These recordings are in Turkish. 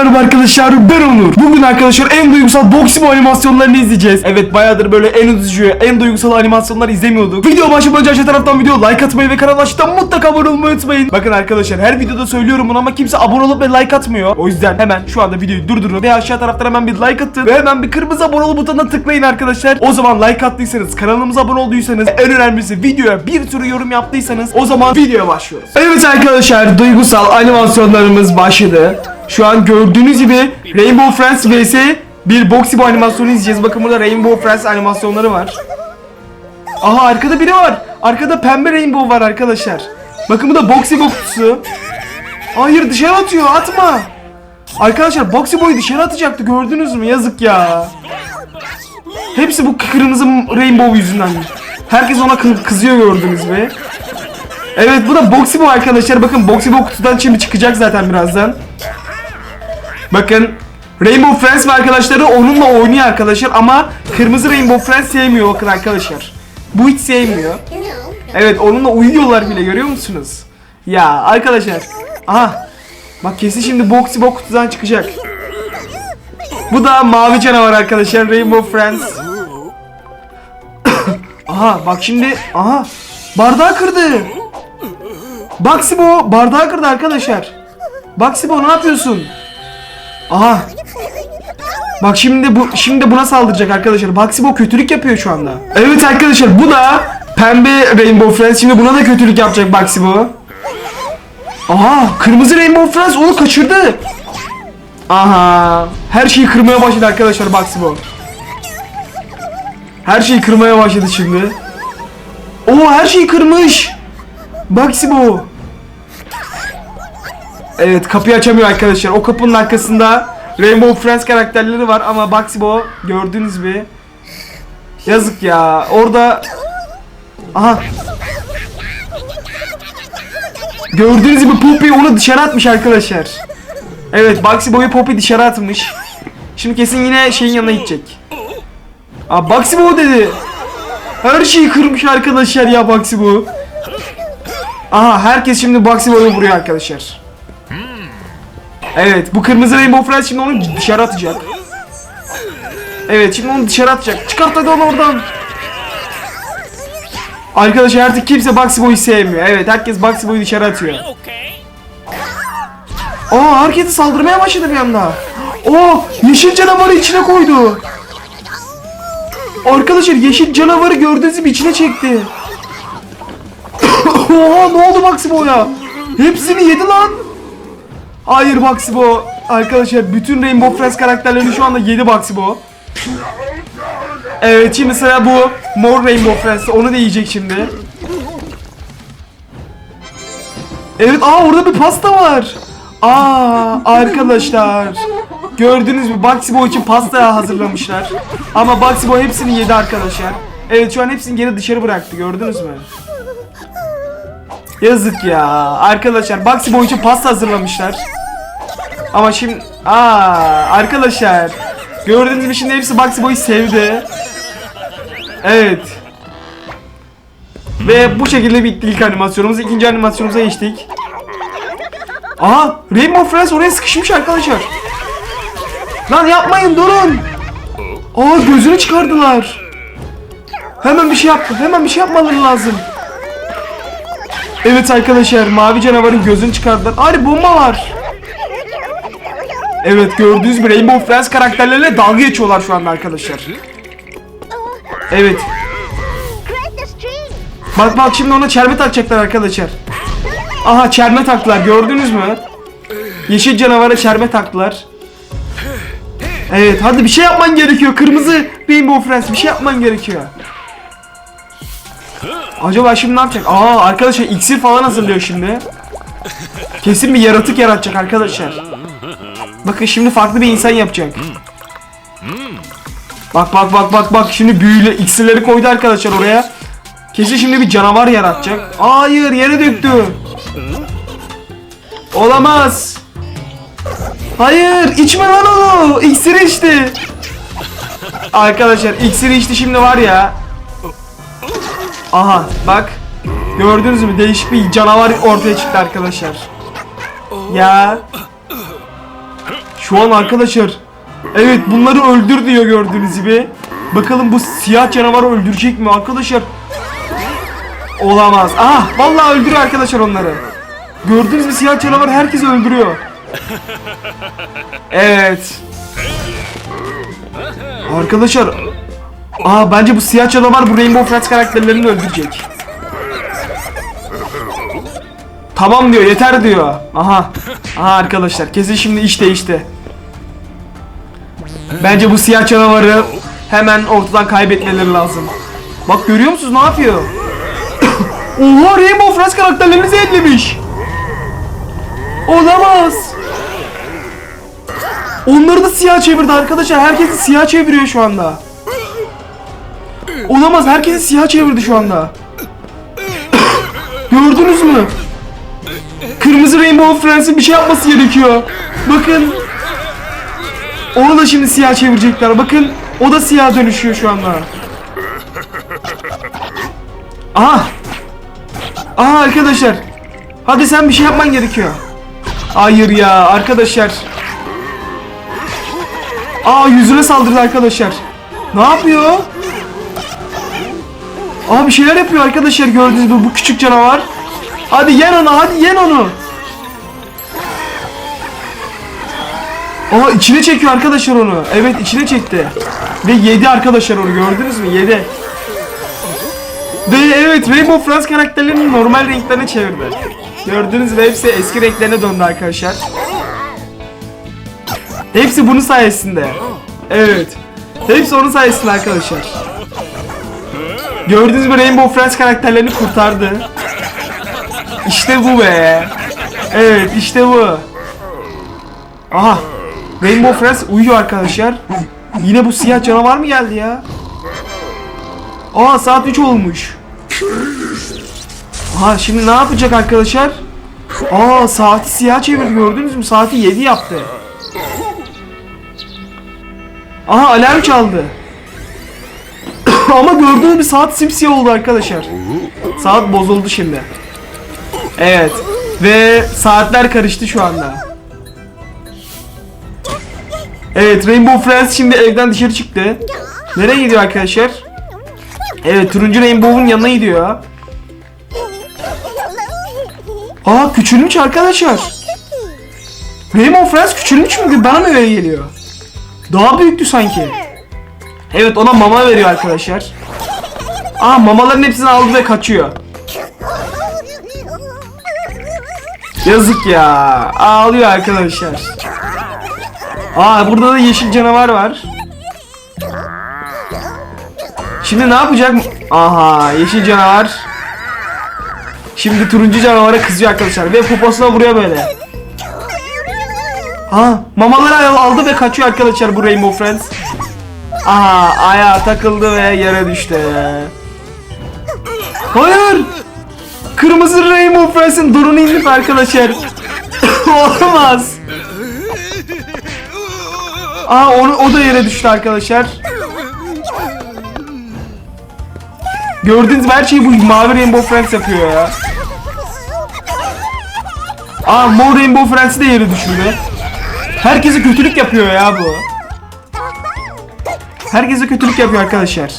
merhaba arkadaşlar ben Onur. Bugün arkadaşlar en duygusal Boximo animasyonlarını izleyeceğiz. Evet bayağıdır böyle en üzücü, en duygusal animasyonlar izlemiyorduk. Video başlamadan aşağı taraftan video like atmayı ve kanala aşağıdan mutlaka abone olmayı unutmayın. Bakın arkadaşlar her videoda söylüyorum bunu ama kimse abone olup ve like atmıyor. O yüzden hemen şu anda videoyu durdurun ve aşağı taraftan hemen bir like atın ve hemen bir kırmızı abone ol butonuna tıklayın arkadaşlar. O zaman like attıysanız, kanalımıza abone olduysanız, en önemlisi videoya bir sürü yorum yaptıysanız o zaman videoya başlıyoruz. Evet arkadaşlar duygusal animasyonlarımız başladı. Şu an gördüğünüz gibi Rainbow Friends vs bir Boxibo animasyonu izleyeceğiz. Bakın burada Rainbow Friends animasyonları var. Aha arkada biri var. Arkada pembe Rainbow var arkadaşlar. Bakın bu da Boxibo kutusu. Hayır dışarı atıyor atma. Arkadaşlar Boxibo'yu dışarı atacaktı gördünüz mü? Yazık ya. Hepsi bu kırmızı Rainbow yüzünden. Herkes ona kı- kızıyor gördünüz mü? Evet bu da Boxibo arkadaşlar. Bakın Boxibo kutudan şimdi çıkacak zaten birazdan. Bakın Rainbow Friends ve arkadaşları onunla oynuyor arkadaşlar ama kırmızı Rainbow Friends sevmiyor bakın arkadaşlar. Bu hiç sevmiyor. Evet onunla uyuyorlar bile görüyor musunuz? Ya arkadaşlar. Aha. Bak kesin şimdi Boxibo kutudan çıkacak. Bu da mavi canavar arkadaşlar Rainbow Friends. aha bak şimdi aha bardağı kırdı. Boxibo bardağı kırdı arkadaşlar. Boxibo ne yapıyorsun? Aha. Bak şimdi bu şimdi buna saldıracak arkadaşlar. Boxibo kötülük yapıyor şu anda. Evet arkadaşlar bu da pembe Rainbow Friends. Şimdi buna da kötülük yapacak Boxibo. Aha kırmızı Rainbow Friends onu kaçırdı. Aha her şeyi kırmaya başladı arkadaşlar Boxibo. Her şeyi kırmaya başladı şimdi. Oo her şeyi kırmış. Boxibo. Evet kapıyı açamıyor arkadaşlar. O kapının arkasında Rainbow Friends karakterleri var ama Boxibo gördünüz mü? Yazık ya. Orada Aha. Gördüğünüz gibi Poppy onu dışarı atmış arkadaşlar. Evet Boxibo'yu Poppy dışarı atmış. Şimdi kesin yine şeyin yanına gidecek. Aa Boxibo dedi. Her şeyi kırmış arkadaşlar ya Boxibo. Aha herkes şimdi Boxibo'yu vuruyor arkadaşlar. Evet bu kırmızı Rainbow Friends şimdi onu dışarı atacak. Evet şimdi onu dışarı atacak. Çıkart hadi onu oradan. Arkadaşlar artık kimse Boxibo'yu sevmiyor. Evet herkes Boxibo'yu dışarı atıyor. Aa hareketi saldırmaya başladı bir anda. Oo yeşil canavarı içine koydu. Arkadaşlar yeşil canavarı gördüğünüz gibi içine çekti. Oha ne oldu Boxibo'ya? Hepsini yedi lan. Hayır Boxibo. Arkadaşlar bütün Rainbow Friends karakterlerini şu anda yedi Boxibo. Evet şimdi sıra bu mor Rainbow Friends. Onu da yiyecek şimdi. Evet aa orada bir pasta var. Aa arkadaşlar. Gördünüz mü Boxibo için pasta hazırlamışlar. Ama Boxibo hepsini yedi arkadaşlar. Evet şu an hepsini geri dışarı bıraktı gördünüz mü? Yazık ya. Arkadaşlar Boxibo için pasta hazırlamışlar. Ama şimdi aa arkadaşlar gördüğünüz gibi şimdi hepsi Boxibo'yu sevdi. Evet. Ve bu şekilde bitti ilk animasyonumuz. İkinci animasyonumuza geçtik. Aa Rainbow Friends oraya sıkışmış arkadaşlar. Lan yapmayın durun. Aa gözünü çıkardılar. Hemen bir şey yaptı. Hemen bir şey yapmaları lazım. Evet arkadaşlar mavi canavarın gözünü çıkardılar. Ari bomba var. Evet gördüğünüz gibi Rainbow Friends karakterleriyle dalga geçiyorlar şu anda arkadaşlar. Evet. Bak bak şimdi ona çelme takacaklar arkadaşlar. Aha çelme taktılar gördünüz mü? Yeşil canavara çelme taktılar. Evet hadi bir şey yapman gerekiyor. Kırmızı Rainbow Friends bir şey yapman gerekiyor. Acaba şimdi ne yapacak? Aa arkadaşlar iksir falan hazırlıyor şimdi. Kesin bir yaratık yaratacak arkadaşlar. Bakın şimdi farklı bir insan yapacak. Bak bak bak bak bak şimdi büyülü iksirleri koydu arkadaşlar oraya. Kesin şimdi bir canavar yaratacak. Hayır yere döktü. Olamaz. Hayır içme lan onu. İksiri içti. Arkadaşlar iksiri içti şimdi var ya. Aha bak. Gördünüz mü değişik bir canavar ortaya çıktı arkadaşlar. Ya. Şu an arkadaşlar Evet bunları öldür diyor gördüğünüz gibi. Bakalım bu siyah canavarı öldürecek mi arkadaşlar? Olamaz. Ah vallahi öldürüyor arkadaşlar onları. Gördüğünüz bir siyah canavar herkesi öldürüyor. Evet. Arkadaşlar Aa bence bu siyah canavar bu Rainbow Friends karakterlerini öldürecek. Tamam diyor yeter diyor. Aha. Aha arkadaşlar kesin şimdi iş değişti. Bence bu siyah canavarı hemen ortadan kaybetmeleri lazım. Bak görüyor musunuz ne yapıyor? Oha Rainbow Friends karakterlerini zehirlemiş. Olamaz. Onları da siyah çevirdi arkadaşlar. Herkesi siyah çeviriyor şu anda. Olamaz. Herkesi siyah çevirdi şu anda. Gördünüz mü? Kırmızı Rainbow Friends'in bir şey yapması gerekiyor. Bakın. Onu da şimdi siyah çevirecekler. Bakın. O da siyah dönüşüyor şu anda. Aha. Aha arkadaşlar. Hadi sen bir şey yapman gerekiyor. Hayır ya arkadaşlar. Aa yüzüne saldırdı arkadaşlar. Ne yapıyor? Aa bir şeyler yapıyor arkadaşlar gördüğünüz gibi bu küçük canavar. Hadi yen onu hadi yen onu. Aa içine çekiyor arkadaşlar onu. Evet içine çekti. Ve yedi arkadaşlar onu gördünüz mü? Yedi. Ve evet Rainbow Friends karakterlerini normal renklerine çevirdi. Gördüğünüz gibi hepsi eski renklerine döndü arkadaşlar. Hepsi bunun sayesinde. Evet. Hepsi onun sayesinde arkadaşlar. Gördüğünüz gibi Rainbow Friends karakterlerini kurtardı. İşte bu be. Evet işte bu. Aha. Rainbow Friends uyuyor arkadaşlar. Yine bu siyah canavar mı geldi ya? Aa saat 3 olmuş. Aha şimdi ne yapacak arkadaşlar? Aa saati siyah çevirdi gördünüz mü? Saati 7 yaptı. Aha alarm çaldı. Ama gördüğünüz bir saat simsiyah oldu arkadaşlar. Saat bozuldu şimdi. Evet. Ve saatler karıştı şu anda. Evet Rainbow Friends şimdi evden dışarı çıktı. Nereye gidiyor arkadaşlar? Evet turuncu Rainbow'un yanına gidiyor. Aa küçülmüş arkadaşlar. Rainbow Friends küçülmüş mü? Bana mı öyle geliyor? Daha büyüktü sanki. Evet ona mama veriyor arkadaşlar. Aa mamaların hepsini aldı ve kaçıyor. Yazık ya. Ağlıyor arkadaşlar. Aa burada da yeşil canavar var. Şimdi ne yapacak? Aha yeşil canavar. Şimdi turuncu canavara kızıyor arkadaşlar ve poposuna vuruyor böyle. Ha mamaları al- aldı ve kaçıyor arkadaşlar bu Rainbow Friends. Aha ayağa takıldı ve yere düştü. Hayır. Kırmızı Rainbow Friends'in durunu indik arkadaşlar. Olamaz. Aa onu, o da yere düştü arkadaşlar. Gördüğünüz her şeyi bu mavi Rainbow Friends yapıyor ya. Aa mor Rainbow Friends'i de yere düşürdü. Herkese kötülük yapıyor ya bu. Herkese kötülük yapıyor arkadaşlar.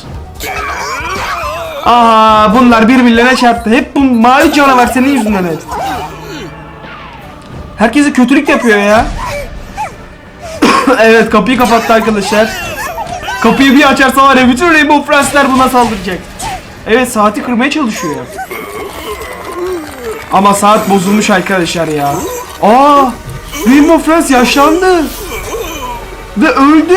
Aa bunlar birbirlerine çarptı. Hep bu mavi canavar senin yüzünden hep. Herkese kötülük yapıyor ya. evet kapıyı kapattı arkadaşlar. Kapıyı bir açarsa var ya bütün Rainbow Friends'ler buna saldıracak. Evet saati kırmaya çalışıyor. Ama saat bozulmuş arkadaşlar ya. Aa Rainbow Friends yaşlandı. Ve öldü.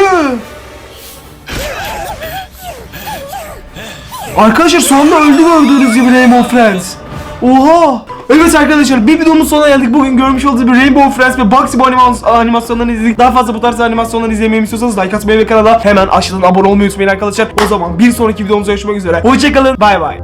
Arkadaşlar sonunda öldü gördüğünüz gibi Rainbow Friends. Oha. Evet arkadaşlar bir videomuz sonuna geldik. Bugün görmüş olduğunuz bir Rainbow Friends ve Bugsy animas- animasyonlarını izledik. Daha fazla bu tarz animasyonları izlemeyi istiyorsanız like atmayı ve kanala hemen aşağıdan abone olmayı unutmayın arkadaşlar. O zaman bir sonraki videomuzda görüşmek üzere. Hoşçakalın. Bay bay.